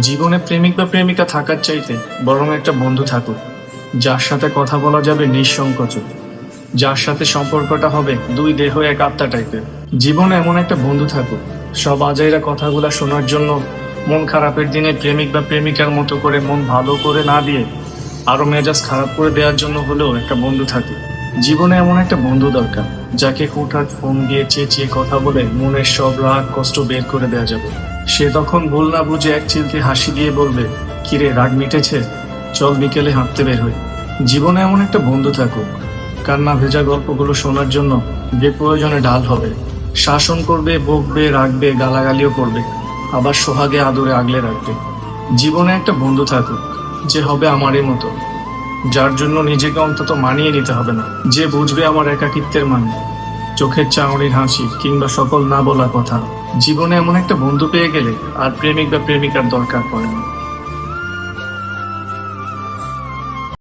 জীবনে প্রেমিক বা প্রেমিকা থাকার চাইতে বরং একটা বন্ধু থাকুক, যার সাথে কথা বলা যাবে নিঃসংকোচে। যার সাথে সম্পর্কটা হবে দুই দেহ এক আত্মা টাইপের। জীবনে এমন একটা বন্ধু থাকুক, সব আজাইরা কথাগুলো শোনার জন্য মন খারাপের দিনে প্রেমিক বা প্রেমিকার মতো করে মন ভালো করে না দিয়ে আরও মেজাজ খারাপ করে দেওয়ার জন্য হলেও একটা বন্ধু থাকে জীবনে এমন একটা বন্ধু দরকার, যাকে হুটহাট ফোন দিয়ে চেঁচিয়ে কথা বলে মনের সব রাগ, কষ্ট বের করে দেওয়া যাবে। সে তখন ভুল না বুঝে এক চিলতে হাসি দিয়ে বলবে, কিরে, রাগ মিটেছে? চল বিকেলে হাঁটতে বের হই। জীবনে এমন একটা বন্ধু থাকুক কান্না ভেজা গল্পগুলো শোনার জন্য যে প্রয়োজনে ঢাল হবে। শাসন করবে, বকবে, রাখবে, গালাগালিও করবে, আবার সোহাগে আদরে আগলে রাখবে। জীবনে একটা বন্ধু থাকুক, যে হবে আমারই মতো। যার জন্য নিজেকে অন্তত মানিয়ে নিতে হবে না। যে বুঝবে আমার একাকিত্বের মানে চোখের চাউনির হাসি কিংবা সকল না বলা কথা। জীবনে এমন একটা বন্ধু পেয়ে গেলে আর প্রেমিক বা প্রেমিকার দরকার পড়ে না।